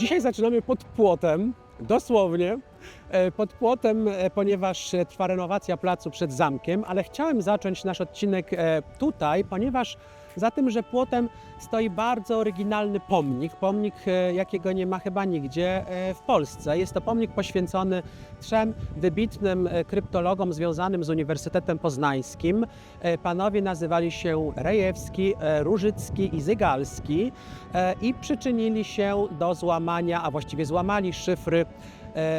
Dzisiaj zaczynamy pod płotem, dosłownie. e, Pod płotem, e, ponieważ e, trwa renowacja placu przed zamkiem, ale chciałem zacząć nasz odcinek tutaj, ponieważ za tym, że płotem stoi bardzo oryginalny pomnik, pomnik e, jakiego nie ma chyba nigdzie e, w Polsce. Jest to pomnik poświęcony trzem wybitnym e, kryptologom związanym z Uniwersytetem Poznańskim. Panowie nazywali się Rejewski, Różycki i Zygalski i przyczynili się do złamania, a właściwie złamali szyfry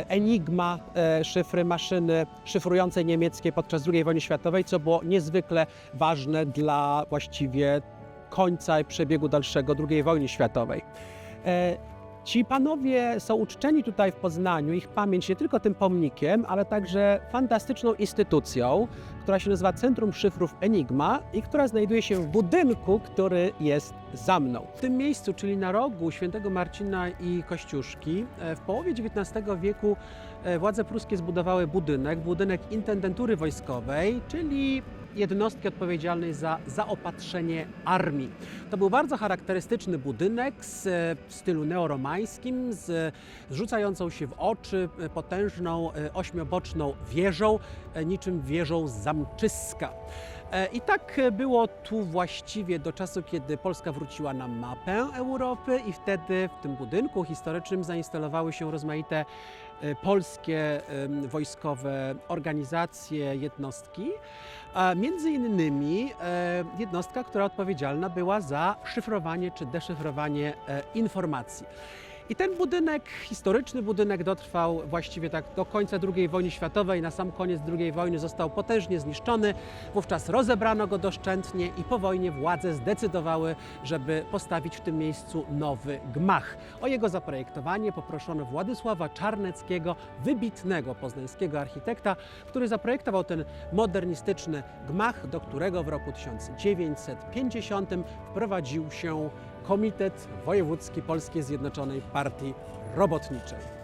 Enigma, e, szyfry maszyny szyfrującej niemieckiej podczas II wojny światowej, co było niezwykle ważne dla właściwie końca i przebiegu dalszego II wojny światowej. Ci panowie są uczczeni tutaj w Poznaniu, ich pamięć nie tylko tym pomnikiem, ale także fantastyczną instytucją, która się nazywa Centrum Szyfrów Enigma i która znajduje się w budynku, który jest za mną. W tym miejscu, czyli na rogu Świętego Marcina i Kościuszki, e, w połowie XIX wieku e, władze pruskie zbudowały budynek, budynek intendentury wojskowej, czyli jednostki odpowiedzialnej za zaopatrzenie armii. To był bardzo charakterystyczny budynek z, e, w stylu neoromańskim, z rzucającą się w oczy e, potężną e, ośmioboczną wieżą, niczym wieżą zamczyska. E, I tak było tu właściwie do czasu, kiedy Polska wróciła na mapę Europy i wtedy w tym budynku historycznym zainstalowały się rozmaite e, polskie wojskowe organizacje, jednostki. A między innymi e, jednostka, która odpowiedzialna była za szyfrowanie czy deszyfrowanie informacji. I ten budynek, historyczny budynek, dotrwał właściwie tak do końca II wojny światowej. Na sam koniec II wojny został potężnie zniszczony. Wówczas rozebrano go doszczętnie i po wojnie władze zdecydowały, żeby postawić w tym miejscu nowy gmach. O jego zaprojektowanie poproszono Władysława Czarneckiego, wybitnego poznańskiego architekta, który zaprojektował ten modernistyczny gmach, do którego w roku 1950 wprowadził się Komitet Wojewódzki Polskiej Zjednoczonej Partii Robotniczej.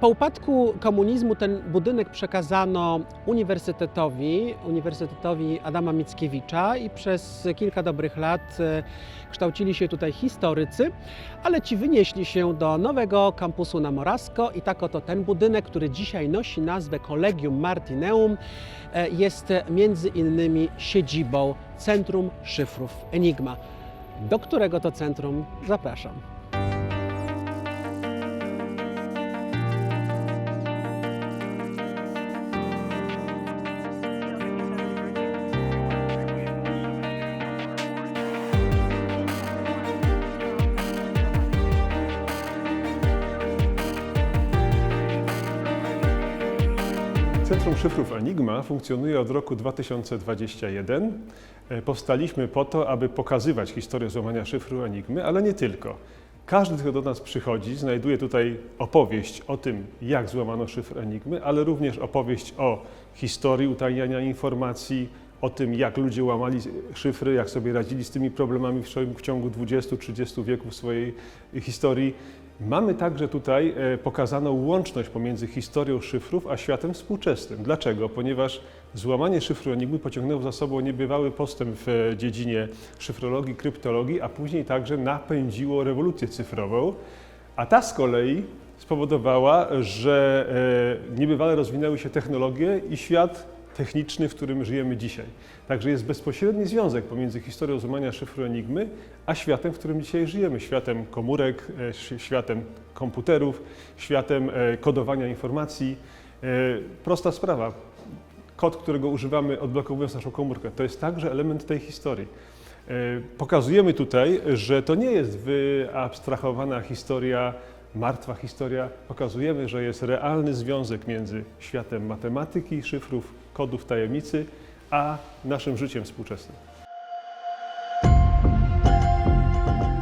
Po upadku komunizmu ten budynek przekazano Uniwersytetowi, Uniwersytetowi Adama Mickiewicza i przez kilka dobrych lat e, kształcili się tutaj historycy, ale ci wynieśli się do nowego kampusu na Morasko i tak oto ten budynek, który dzisiaj nosi nazwę Collegium Martineum, e, jest między innymi siedzibą Centrum Szyfrów Enigma, do którego to centrum zapraszam. Centrum Szyfrów Enigma funkcjonuje od roku 2021. E, Powstaliśmy po to, aby pokazywać historię złamania szyfru Enigmy, ale nie tylko. Każdy, kto do nas przychodzi, znajduje tutaj opowieść o tym, jak złamano szyfr Enigmy, ale również opowieść o historii utajniania informacji, o tym, jak ludzie łamali szyfry, jak sobie radzili z tymi problemami w ciągu 20-30 wieków swojej historii. Mamy także tutaj e, pokazaną łączność pomiędzy historią szyfrów a światem współczesnym. Dlaczego? Ponieważ złamanie szyfru Enigmy pociągnęło za sobą niebywały postęp w e, dziedzinie szyfrologii, kryptologii, a później także napędziło rewolucję cyfrową. A ta z kolei spowodowała, że e, niebywale rozwinęły się technologie i świat techniczny, w którym żyjemy dzisiaj. Także jest bezpośredni związek pomiędzy historią złamania szyfru Enigmy, a światem, w którym dzisiaj żyjemy. Światem komórek, e, światem komputerów, światem e, kodowania informacji. E, Prosta sprawa. Kod, którego używamy odblokowując naszą komórkę, to jest także element tej historii. Pokazujemy tutaj, że to nie jest wyabstrahowana historia, martwa historia. Pokazujemy, że jest realny związek między światem matematyki, szyfrów, kodów tajemnicy, a naszym życiem współczesnym.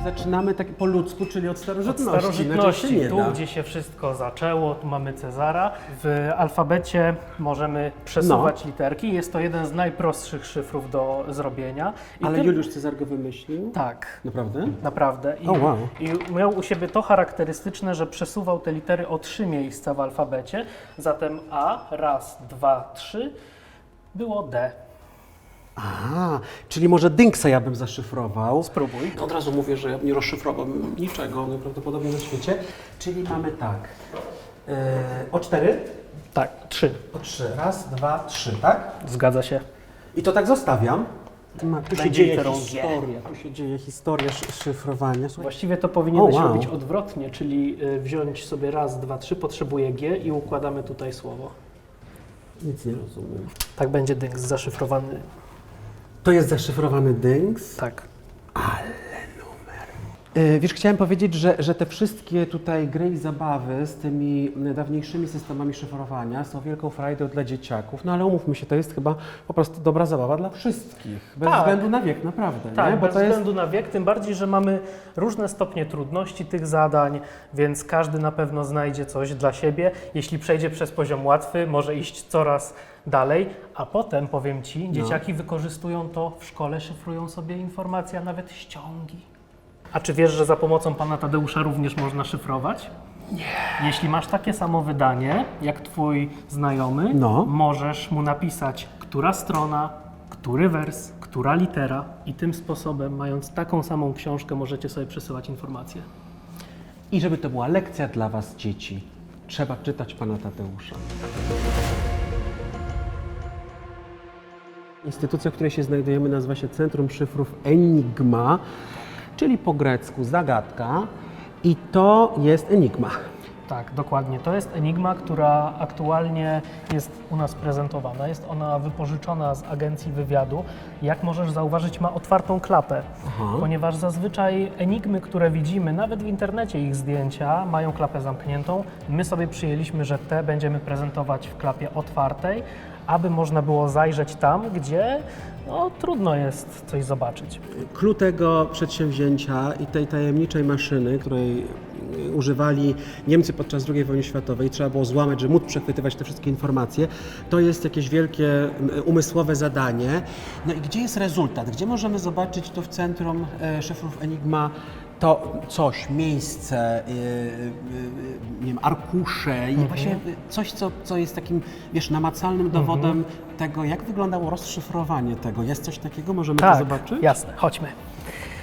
Zaczynamy tak po ludzku, czyli od Od starożytności. Inaczej się starożytności, tu da. gdzie się wszystko zaczęło, tu mamy Cezara. W alfabecie możemy przesuwać No. literki. Jest to jeden z najprostszych szyfrów do zrobienia. I Ale tym- Juliusz Cezar go wymyślił? Tak, Naprawdę? naprawdę. I, O, wow. I miał u siebie to charakterystyczne, że przesuwał te litery o trzy miejsca w alfabecie. Zatem A, raz, dwa, trzy, było D. A, czyli może Dinksa ja bym zaszyfrował. Spróbuj. Od razu mówię, że nie rozszyfrowałbym niczego najprawdopodobniej na świecie. Czyli mamy tak. E, o cztery? Tak, trzy. O trzy. Raz, dwa, trzy, tak? Zgadza się. I to tak zostawiam. Ma, tu się dzieje historia. Tu się dzieje historia szy- szyfrowania. Słuchaj, Właściwie to powinieneś O, wow. robić odwrotnie, czyli y, wziąć sobie raz, dwa, trzy, potrzebuję G i układamy tutaj słowo. nic nie rozumiem. Tak będzie dynks zaszyfrowany. To jest zaszyfrowany Dynks. Tak. E, Wiesz, chciałem powiedzieć, że, że te wszystkie tutaj gry i zabawy z tymi dawniejszymi systemami szyfrowania są wielką frajdą dla dzieciaków, no ale umówmy się, to jest chyba po prostu dobra zabawa dla wszystkich, bez Tak. względu na wiek, naprawdę, Tak, nie? Bo bez to jest względu na wiek, tym bardziej, że mamy różne stopnie trudności tych zadań, więc każdy na pewno znajdzie coś dla siebie. Jeśli przejdzie przez poziom łatwy, może iść coraz dalej, a potem, powiem Ci, No. dzieciaki wykorzystują to w szkole, szyfrują sobie informacje, a nawet ściągi. A czy wiesz, że za pomocą pana Tadeusza również można szyfrować? Nie. Jeśli masz takie samo wydanie, jak twój znajomy, No. możesz mu napisać, która strona, który wers, która litera i tym sposobem, mając taką samą książkę, możecie sobie przesyłać informacje. I żeby to była lekcja dla Was, dzieci, trzeba czytać Pana Tadeusza. Instytucja, w której się znajdujemy, nazywa się Centrum Szyfrów Enigma, czyli po grecku zagadka. I to jest Enigma. Tak, dokładnie. To jest Enigma, która aktualnie jest u nas prezentowana. Jest ona wypożyczona z agencji wywiadu. Jak możesz zauważyć, ma otwartą klapę, Aha. ponieważ zazwyczaj Enigmy, które widzimy, nawet w internecie ich zdjęcia, mają klapę zamkniętą. My sobie przyjęliśmy, że te będziemy prezentować w klapie otwartej, aby można było zajrzeć tam, gdzie no, trudno jest coś zobaczyć. Clue tego przedsięwzięcia i tej tajemniczej maszyny, której używali Niemcy podczas II wojny światowej, trzeba było złamać, żeby móc przechwytywać te wszystkie informacje, to jest jakieś wielkie umysłowe zadanie. No i gdzie jest rezultat? Gdzie możemy zobaczyć to w centrum e, szyfrów Enigma? To coś, miejsce, y, y, nie wiem, arkusze i właśnie y, coś, co, co jest takim, wiesz, namacalnym dowodem tego, jak wyglądało rozszyfrowanie tego. Jest coś takiego? Możemy to Tak, zobaczyć? jasne, chodźmy.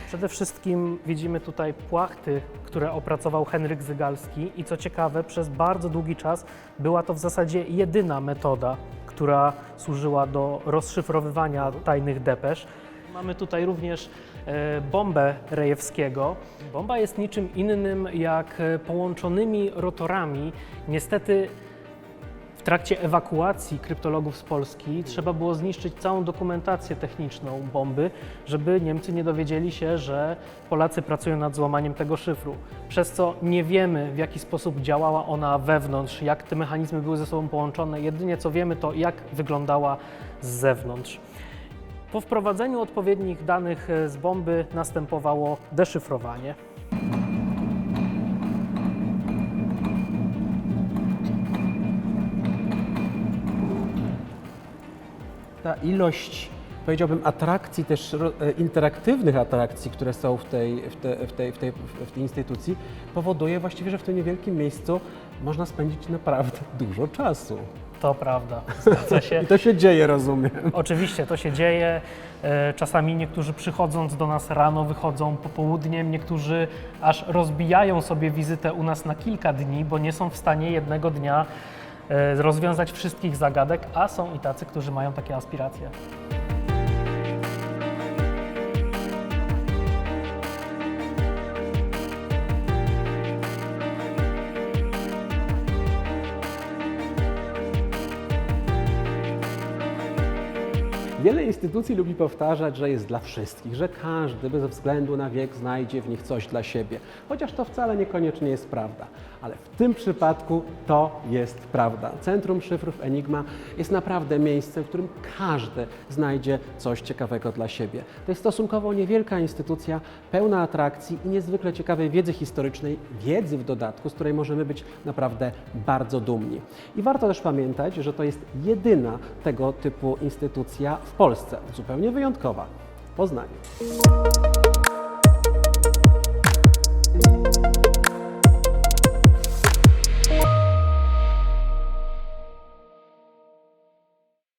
Przede wszystkim widzimy tutaj płachty, które opracował Henryk Zygalski i co ciekawe, przez bardzo długi czas była to w zasadzie jedyna metoda, która służyła do rozszyfrowywania tajnych depesz. Mamy tutaj również e, bombę Rejewskiego. Bomba jest niczym innym jak e, połączonymi rotorami. Niestety trakcie ewakuacji kryptologów z Polski trzeba było zniszczyć całą dokumentację techniczną bomby, żeby Niemcy nie dowiedzieli się, że Polacy pracują nad złamaniem tego szyfru. Przez co nie wiemy, w jaki sposób działała ona wewnątrz, jak te mechanizmy były ze sobą połączone. Jedynie co wiemy, to jak wyglądała z zewnątrz. Po wprowadzeniu odpowiednich danych e, z bomby następowało deszyfrowanie. Ta ilość, powiedziałbym, atrakcji, też e, interaktywnych atrakcji, które są w tej, w, te, w, tej, w, tej, w tej instytucji, powoduje właściwie, że w tym niewielkim miejscu można spędzić naprawdę dużo czasu. To prawda, zgadza się. I to się dzieje, rozumiem. Oczywiście to się dzieje. E, Czasami niektórzy przychodząc do nas rano wychodzą popołudniem, niektórzy aż rozbijają sobie wizytę u nas na kilka dni, bo nie są w stanie jednego dnia rozwiązać wszystkich zagadek, a są i tacy, którzy mają takie aspiracje. Wiele instytucji lubi powtarzać, że jest dla wszystkich, że każdy bez względu na wiek znajdzie w nich coś dla siebie. Chociaż to wcale niekoniecznie jest prawda. Ale w tym przypadku to jest prawda. Centrum Szyfrów Enigma jest naprawdę miejscem, w którym każdy znajdzie coś ciekawego dla siebie. To jest stosunkowo niewielka instytucja, pełna atrakcji i niezwykle ciekawej wiedzy historycznej, wiedzy w dodatku, z której możemy być naprawdę bardzo dumni. I warto też pamiętać, że to jest jedyna tego typu instytucja w Polsce, zupełnie wyjątkowa w Poznaniu.